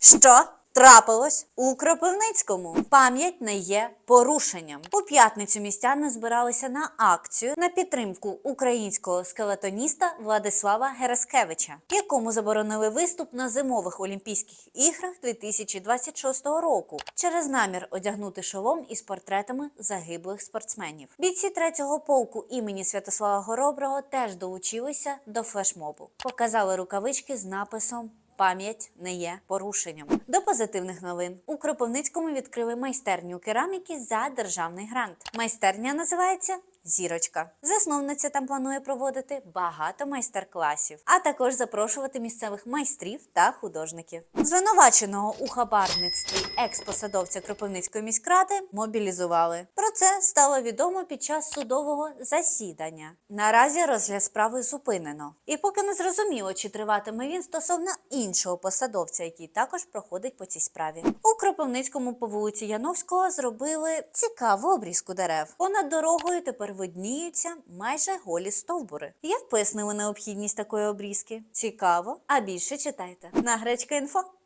Що трапилось у Кропивницькому? Пам'ять не є порушенням. У п'ятницю містяни збиралися на акцію на підтримку українського скелетоніста Владислава Гераскевича, якому заборонили виступ на зимових Олімпійських іграх 2026 року через намір одягнути шолом із портретами загиблих спортсменів. Бійці третього полку імені Святослава Гороброго теж долучилися до флешмобу. Показали рукавички з написом Пам'ять не є порушенням. До позитивних новин у Кропивницькому відкрили майстерню кераміки за державний грант. Майстерня називається Зірочка. Засновниця там планує проводити багато майстер-класів, а також запрошувати місцевих майстрів та художників. Звинуваченого у хабарництві екс-посадовця Кропивницької міськради мобілізували. Про це стало відомо під час судового засідання. Наразі розгляд справи зупинено. І поки не зрозуміло, чи триватиме він стосовно іншого посадовця, який також проходить по цій справі. У Кропивницькому по вулиці Яновського зробили цікаву обрізку дерев. Понад дорогою тепер видніються майже голі стовбури. Як пояснили необхідність такої обрізки? Цікаво, а більше читайте на гречка.інфо.